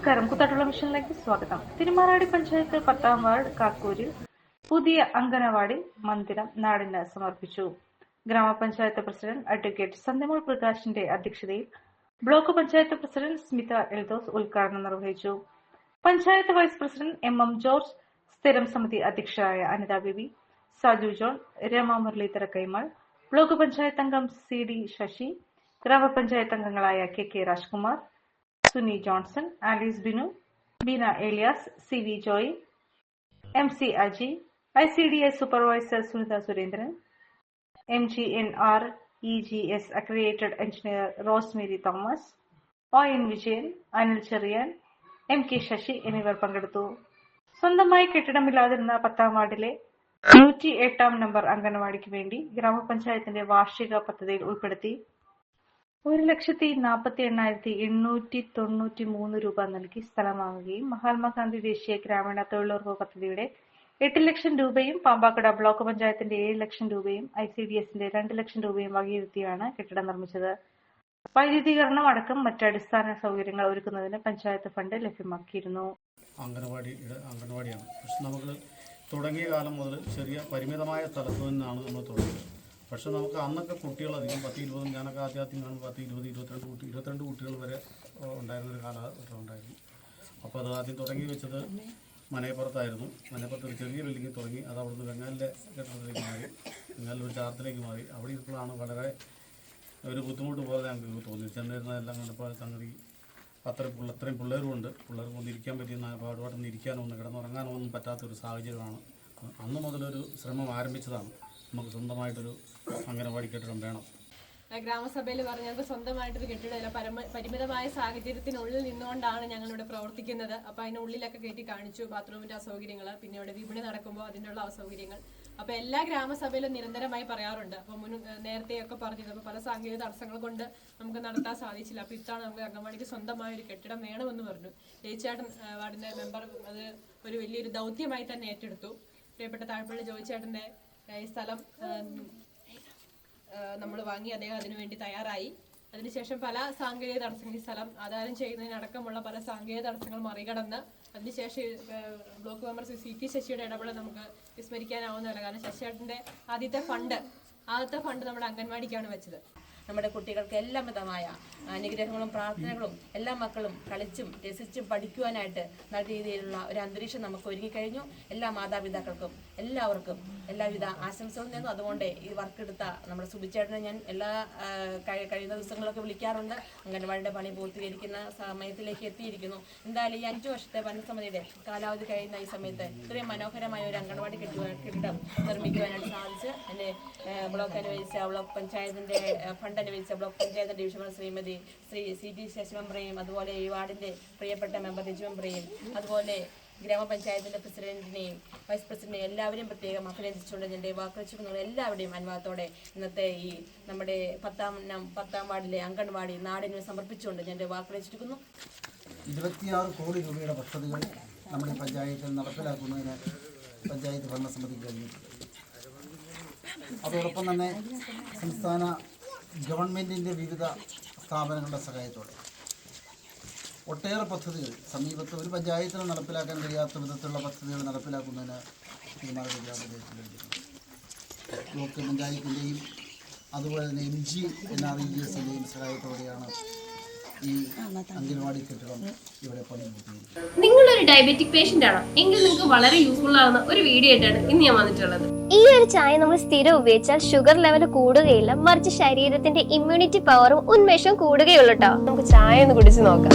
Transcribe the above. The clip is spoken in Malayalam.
നമസ്കാരം. കുത്താട്ടുള്ള മിഷനിലേക്ക് സ്വാഗതം. തിരുമാറാടി പഞ്ചായത്ത് പത്താം വാർഡ് കാക്കൂരിൽ പുതിയ അംഗനവാടി മന്ദിരം നാടിന് സമർപ്പിച്ചു. ഗ്രാമപഞ്ചായത്ത് പ്രസിഡന്റ് അഡ്വക്കേറ്റ് സന്ധ്യമോൾ പ്രകാശിന്റെ അധ്യക്ഷതയിൽ ബ്ലോക്ക് പഞ്ചായത്ത് പ്രസിഡന്റ് സ്മിത എൽദോസ് ഉദ്ഘാടനം നിർവഹിച്ചു. Panchayat vice president M M George സ്ഥിരം സമിതി അധ്യക്ഷരായ അനിത ബിബി സാജു ജോൺ രമ മുരളീധര കൈമൾ ബ്ലോക്ക് പഞ്ചായത്ത് അംഗം സി ഡി ശശി ഗ്രാമപഞ്ചായത്ത് അംഗങ്ങളായ K K Rajkumar Suni Johnson Alice Binu Beena Elias C V Joy M C Aji I C D S supervisor Sunitha Surendran M G N R E G S accredited engineer Rosemary Thomas O N Vijayan Anil Cheriyan M K Sasi എന്നിവർ പങ്കെടുത്തു. സ്വന്തമായി കെട്ടിടമില്ലാതിരുന്ന പത്താം വാർഡിലെ നൂറ്റി എട്ടാം നമ്പർ അംഗനവാടിക്ക് വേണ്ടി ഗ്രാമപഞ്ചായത്തിന്റെ വാർഷിക പദ്ധതിയിൽ ഉൾപ്പെടുത്തി ഒരു ലക്ഷത്തി നാൽപ്പത്തി എണ്ണായിരത്തി എണ്ണൂറ്റി തൊണ്ണൂറ്റി മൂന്ന് രൂപ നൽകി സ്ഥലം വാങ്ങുകയും മഹാത്മാഗാന്ധി ദേശീയ ഗ്രാമീണ തൊഴിലുറപ്പ് പദ്ധതിയുടെ എട്ട് ലക്ഷം രൂപയും പാമ്പാക്കട ബ്ലോക്ക് പഞ്ചായത്തിന്റെ ഏഴ് ലക്ഷം രൂപയും ഐ സി ഡി എസിന്റെ രണ്ട് ലക്ഷം രൂപയും വകയിരുത്തിയാണ് കെട്ടിടം നിർമ്മിച്ചത്. വൈദ്യുതീകരണം അടക്കം മറ്റ് അടിസ്ഥാന സൗകര്യങ്ങൾ ഒരുക്കുന്നതിന് പഞ്ചായത്ത് ഫണ്ട് ലഭ്യമാക്കിയിരുന്നു. അംഗൻവാടിയാണ്. അംഗനവാടിയാണ് പക്ഷെ നമുക്ക് തുടങ്ങിയ കാലം മുതൽ ചെറിയ പരിമിതമായ സ്ഥലത്ത് നിന്നാണ് നമ്മൾ തുടങ്ങിയത്. പക്ഷെ നമുക്ക് അന്നൊക്കെ കുട്ടികളധികം പത്ത് ഇരുപതും ഞാനൊക്കെ ആദ്യാദ്യം കാണുമ്പോൾ പത്ത് ഇരുപത് ഇരുപത്തിരണ്ട് കുട്ടി ഇരുപത്തിരണ്ട് കുട്ടികൾ വരെ ഉണ്ടായിരുന്ന ഉണ്ടായിരുന്നൊരു കാലഘട്ടം ഉണ്ടായിരുന്നു. അപ്പോൾ അത് ആദ്യം തുടങ്ങി വെച്ചത് മനയപ്പുറത്തായിരുന്നു. മനയപ്പുറത്ത് ഒരു ചെറിയ ബിൽഡിങ്ങിൽ തുടങ്ങി. അത് അവിടുന്ന് ബംഗാളിലെ കെട്ടിടത്തിലേക്ക് മാറി. ബംഗാളിൽ ഒരു ചാർത്തിലേക്ക് മാറി. അവിടെ ഇപ്പോഴാണ് വളരെ ഒരു ബുദ്ധിമുട്ട് പോലെ ഞങ്ങൾക്ക് തോന്നി ചെന്നിരുന്നതെല്ലാം കണ്ടപ്പോൾ സംഗതി അത്ര അത്രയും പിള്ളേരും ഉണ്ട് പിള്ളേർക്ക് ഒന്ന് ഇരിക്കാൻ പറ്റിയ പാടുപാടൊന്നും ഇരിക്കാനോ ഒന്ന് കിടന്നുറങ്ങാനോ ഒന്നും പറ്റാത്തൊരു സാഹചര്യമാണ്. അന്ന് മുതലൊരു ശ്രമം ആരംഭിച്ചതാണ്. നമുക്ക് സ്വന്തമായിട്ടൊരു അംഗനവാടി കെട്ടിടം വേണം. ഗ്രാമസഭയിൽ പറഞ്ഞ ഞങ്ങൾക്ക് സ്വന്തമായിട്ടൊരു കെട്ടിടമില്ല. പരമ പരിമിതമായ സാഹചര്യത്തിനുള്ളിൽ നിന്നുകൊണ്ടാണ് ഞങ്ങളിവിടെ പ്രവർത്തിക്കുന്നത്. അപ്പോൾ അതിനുള്ളിലൊക്കെ കയറ്റി കാണിച്ചു ബാത്റൂമിന്റെ അസൗകര്യങ്ങൾ പിന്നെ ഇവിടെ വിപണി നടക്കുമ്പോൾ അതിനുള്ള അസൗകര്യങ്ങൾ. അപ്പോൾ എല്ലാ ഗ്രാമസഭയിലും നിരന്തരമായി പറയാറുണ്ട്. അപ്പോൾ മുൻ നേരത്തെയൊക്കെ പറഞ്ഞത് അപ്പോൾ പല സാങ്കേതിക തടസ്സങ്ങൾ കൊണ്ട് നമുക്ക് നടത്താൻ സാധിച്ചില്ല. അപ്പോൾ ഇത്തവണ നമുക്ക് അംഗൻവാടിക്ക് സ്വന്തമായ ഒരു കെട്ടിടം വേണമെന്ന് പറഞ്ഞു. ജയിച്ചേട്ടൻ വാർഡിന്റെ മെമ്പർ അത് ഒരു വലിയൊരു ദൗത്യമായി തന്നെ ഏറ്റെടുത്തു. പ്രിയപ്പെട്ട താഴ്പള്ളി ജോയിച്ചേട്ടന്റെ ഈ സ്ഥലം നമ്മൾ വാങ്ങി അദ്ദേഹം അതിനു വേണ്ടി തയ്യാറായി. അതിനുശേഷം പല സാങ്കേതിക തടസ്സങ്ങൾ ഈ സ്ഥലം ആധാരം ചെയ്യുന്നതിനടക്കമുള്ള പല സാങ്കേതിക തടസ്സങ്ങൾ മറികടന്ന് അതിനുശേഷം block member Shri C T ശശിയുടെ ഇടപെടൽ നമുക്ക് വിസ്മരിക്കാനാവുന്നതല്ല. കാരണം ശശിയേട്ടന്റെ ആദ്യത്തെ ഫണ്ട് ആദ്യത്തെ ഫണ്ട് നമ്മുടെ അംഗൻവാടിക്കാണ് വെച്ചത്. നമ്മുടെ കുട്ടികൾക്ക് എല്ലാ വിധമായ അനുഗ്രഹങ്ങളും പ്രാർത്ഥനകളും എല്ലാ മക്കളും കളിച്ചും രസിച്ചും പഠിക്കുവാനായിട്ട് നല്ല രീതിയിലുള്ള ഒരു അന്തരീക്ഷം നമുക്ക് ഒരുങ്ങിക്കഴിഞ്ഞു. എല്ലാ മാതാപിതാക്കൾക്കും എല്ലാവർക്കും എല്ലാവിധ ആശംസകളും നേർന്നു അതുകൊണ്ട് ഈ വർക്ക് എടുത്ത നമ്മുടെ സുബിച്ചേട്ടനെ ഞാൻ എല്ലാ കഴിയുന്ന ദിവസങ്ങളൊക്കെ വിളിക്കാറുണ്ട്. അംഗൻവാടിയുടെ പണി പൂർത്തീകരിക്കുന്ന സമയത്തിലേക്ക് എത്തിയിരിക്കുന്നു. എന്തായാലും ഈ അഞ്ചു വർഷത്തെ വനസമിതിയുടെ കാലാവധി കഴിയുന്ന ഈ സമയത്ത് ഇത്രയും മനോഹരമായ ഒരു അംഗൻവാടി കെട്ടിടം നിർമ്മിക്കുവാനായിട്ട് സാധിച്ച് എന്നെ ബ്ലോക്ക് അനുവദിച്ച ബ്ലോക്ക് പഞ്ചായത്തിന്റെ ഏഹ്, ഫണ്ട് വിളിച്ച block panchayat division Shrimati Shri C T Sasi മെമ്പറേയും അതുപോലെ ഈ വാർഡിന്റെ പ്രിയപ്പെട്ട മെമ്പർ രജു മെമ്പറേയും അതുപോലെ ഗ്രാമപഞ്ചായത്തിന്റെ പ്രസിഡന്റിനെയും വൈസ് പ്രസിഡന്റിനെയും എല്ലാവരെയും പ്രത്യേകം അഭിനന്ദിച്ചുകൊണ്ട് എന്റെ നിങ്ങൾ എല്ലാവരുടെയും അനുവാദത്തോടെ ഇന്നത്തെ ഈ നമ്മുടെ പത്താം പത്താം വാർഡിലെ അംഗൻവാടി നാടിന് സമർപ്പിച്ചുകൊണ്ട് എന്റെ വാക്കുവെച്ചിരിക്കുന്നു ഇരുപത്തിയാറ് കോടി രൂപയുടെ പദ്ധതികൾ നമ്മുടെ പഞ്ചായത്തിൽ നടപ്പിലാക്കുന്നതിന് പഞ്ചായത്ത് ഭരണസമിതിക്ക് കഴിഞ്ഞിട്ടുണ്ട് അതോടൊപ്പം തന്നെ സംസ്ഥാന ഗവൺമെന്റിന്റെ വിവിധ സ്ഥാപനങ്ങളുടെ സഹായത്തോടെ. ഒട്ടേറെ പദ്ധതികൾ സമീപത്ത് ഒരു പഞ്ചായത്തിന് നടപ്പിലാക്കാൻ കഴിയാത്ത വിധത്തിലുള്ള പദ്ധതികൾ നടപ്പിലാക്കുന്നതിന് തീരുമാനം ഗ്രാമപഞ്ചായത്തിൽ കഴിഞ്ഞിട്ടുണ്ട് ബ്ലോക്ക് പഞ്ചായത്തിന്റെയും അതുപോലെ തന്നെ M G N R E എസിന്റെയും സഹായത്തോടെയാണ് ഈ അംഗൻവാടി കെട്ടിടം ഇവിടെ പണി പൂർത്തീകരിക്കുന്നത് നിങ്ങളൊരു ഡയബറ്റിക് പേഷ്യന്റ് ആണോ? എങ്കിൽ നിങ്ങൾക്ക് വളരെ യൂസ്ഫുൾ ആവുന്ന ഒരു വീഡിയോ ആയിട്ടാണ് ഇന്ന് ഞാൻ വന്നിട്ടുള്ളത്. ഈ ഒരു ചായ നമ്മൾ സ്ഥിരം ഉപയോഗിച്ചാൽ ഷുഗർ ലെവൽ കൂടുകയില്ല മറിച്ച് ശരീരത്തിന്റെ ഇമ്മ്യൂണിറ്റി പവറും ഉന്മേഷവും കൂടുകയുള്ളൂ കേട്ടോ നമുക്ക് ചായ ഒന്ന് കുടിച്ച് നോക്കാം.